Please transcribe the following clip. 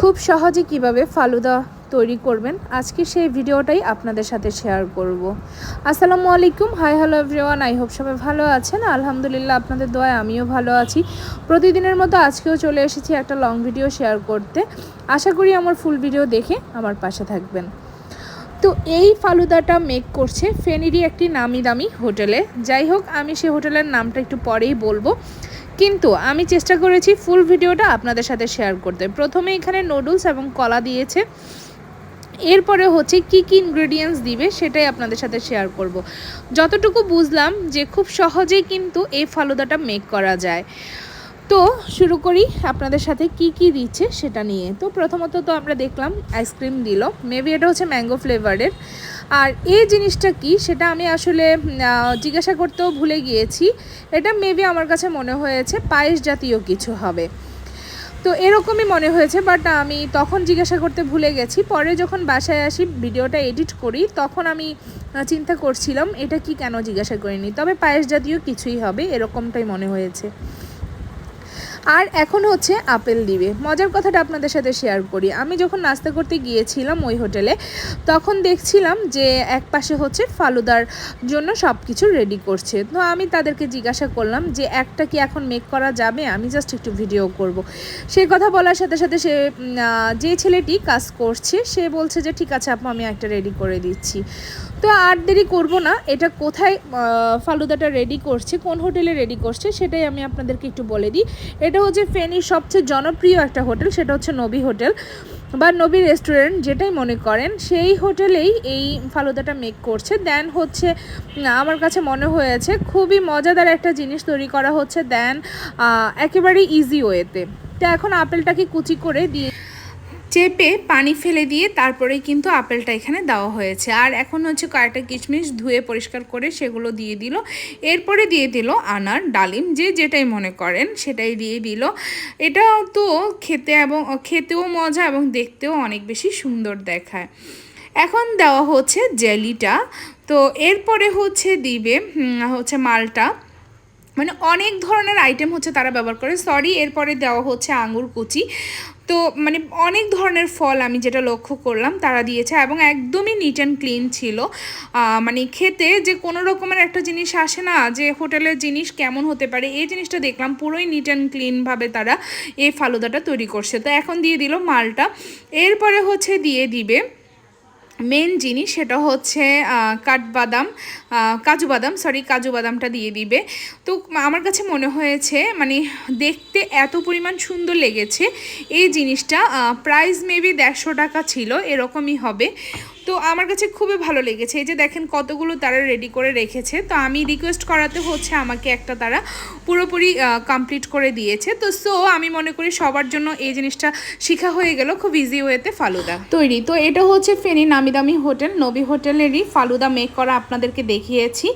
খুব সহজে কীভাবে ফালুদা তৈরি করবেন? আজকে সেই ভিডিওটাই আপনাদের সাথে শেয়ার করব। আসসালামু আলাইকুম। Hi hello everyone I hope সবাই ভালো আছেন। আলহামদুলিল্লাহ, আপনাদের দোয়ায় আমিও ভালো আছি। প্রতিদিনের মতো আজকেও চলে এসেছি একটা লং ভিডিও শেয়ার করতে। আশা করি আমার ফুল ভিডিও দেখে আমার পাশে থাকবেন। তো এই ফালুদাটা মেক করছে ফেনিরই একটি নামি দামি হোটেলে। যাই হোক, আমি সেই হোটেলের নামটা একটু পরেই বলব। কিন্তু আমি চেষ্টা করেছি ফুল ভিডিওটা আপনাদের সাথে শেয়ার করতে। প্রথমে এখানে নুডলস এবং কলা দিয়েছে। এরপরে হচ্ছে কি কি ইনগ্রেডিয়েন্টস দিবে সেটাই আপনাদের সাথে শেয়ার করব। যতটুকু বুঝলাম যে খুব সহজেই কিন্তু এই ফালুদাটা মেক করা যায়। তো শুরু করি আপনাদের সাথে কি কি দিচ্ছে সেটা নিয়ে। তো প্রথমত তো আমরা দেখলাম আইসক্রিম দিল। মেবি এটা হচ্ছে ম্যাঙ্গো ফ্লেভারের আর এই জিনিসটা কি সেটা আমি আসলে জিজ্ঞাসা করতেও ভুলে গিয়েছি। এটা মেবি আমার কাছে মনে হয়েছে পায়েস জাতীয় কিছু হবে। তো এরকমই মনে হয়েছে বাট আমি তখন জিজ্ঞাসা করতে ভুলে গেছি। পরে যখন বাসায় আসি, ভিডিওটা এডিট করি, তখন আমি চিন্তা করছিলাম, এটা কি কেন জিজ্ঞাসা করিনি? তবে পায়েস জাতীয় কিছুই হবে, এরকমটাই মনে হয়েছে। আর এখন হচ্ছে আপেল দিবে। মজার কথাটা আপনাদের সাথে শেয়ার করি। আমি যখন নাস্তা করতে গিয়েছিলাম ওই হোটেলে তখন দেখছিলাম যে এক পাশে হচ্ছে ফালুদার জন্য সব কিছু রেডি করছে। তো আমি তাদেরকে জিজ্ঞাসা করলাম যে, একটা কি এখন মেক করা যাবে? আমি জাস্ট একটু ভিডিও করব। সেই কথা বলার সাথে সাথে সে যে ছেলেটি কাজ করছে, সে বলছে যে, ঠিক আছে আপু, আমি একটা রেডি করে দিচ্ছি। তো আর দেরি করব না। এটা কোথায় ফালুদাটা রেডি করছে, কোন হোটেলে রেডি করছে, সেটাই আমি আপনাদেরকে একটু বলে দিই। এটা হচ্ছে ফেনীর সবচেয়ে জনপ্রিয় একটা হোটেল, সেটা হচ্ছে নবী হোটেল। বা নবী রেস্টুরেন্ট যেটাই মনে করেন, সেই হোটেলেই এই ফালুদাটা মেক করছে। দেন হচ্ছে, আমার কাছে মনে হয়েছে, খুবই মজাদার একটা জিনিস তৈরি করা হচ্ছে। দেন একেবারে ইজি ওয়েতে তো এখন আপেলটাকে কুচি করে দিয়ে চেপে পানি ফেলে দিয়ে তারপরেই কিন্তু আপেলটা এখানে দেওয়া হয়েছে। আর এখন হচ্ছে কয়েকটা কিশমিশ ধুয়ে পরিষ্কার করে সেগুলো দিয়ে দিল। এরপরে দিয়ে দিল আনার ডালিম, যে যেটাই মনে করেন সেটাই দিয়ে দিল। এটা তো খেতে এবং খেতেও মজা এবং দেখতেও অনেক বেশি সুন্দর দেখায়। এখন দেওয়া হচ্ছে জেলিটা। তো এরপরে হচ্ছে দিবে হচ্ছে মালটা। মানে অনেক ধরনের আইটেম হচ্ছে তারা ব্যবহার করে। সরি এরপরে দেওয়া হচ্ছে আঙ্গুর কুচি। তো মানে অনেক ধরনের ফল আমি যেটা লক্ষ্য করলাম তারা দিয়েছে এবং একদমই নিট অ্যান্ড ক্লিন ছিল। মানে খেতে যে কোনো রকমের একটা জিনিস আসে না যে হোটেলের জিনিস কেমন হতে পারে, এই জিনিসটা দেখলাম পুরোই নিট অ্যান্ড ক্লিনভাবে তারা এই ফালুদাটা তৈরি করছে। তো এখন দিয়ে দিল মালটা। এরপরে হচ্ছে দিয়ে দিবে মেন জিনিস সেটা হচ্ছে কাঠবাদাম কাজু বাদাম সরি কাজু বাদামটা দিয়ে দিবে। তো আমার কাছে মনে হয়েছে মানে দেখতে এত পরিমাণ সুন্দর লেগেছে। এই জিনিসটা প্রাইস মেবি দেড়শো টাকা ছিল, এরকমই হবে। তো আমার কাছে খুবই ভালো লেগেছে। এই যে দেখেন কতগুলো তারা রেডি করে রেখেছে। তো আমি রিকোয়েস্ট করাতে হচ্ছে আমাকে একটা তারা পুরোপুরি কমপ্লিট করে দিয়েছে। তো সো আমি মনে করি সবার জন্য এই জিনিসটা শিখা হয়ে গেল খুব ইজি ওয়েতে ফালুদা। তৈরি। তো এটা হচ্ছে ফেনী নামি দামি হোটেল। নবী হোটেলেরই ফালুদা মেক করা আপনাদেরকে দেখিয়েছি।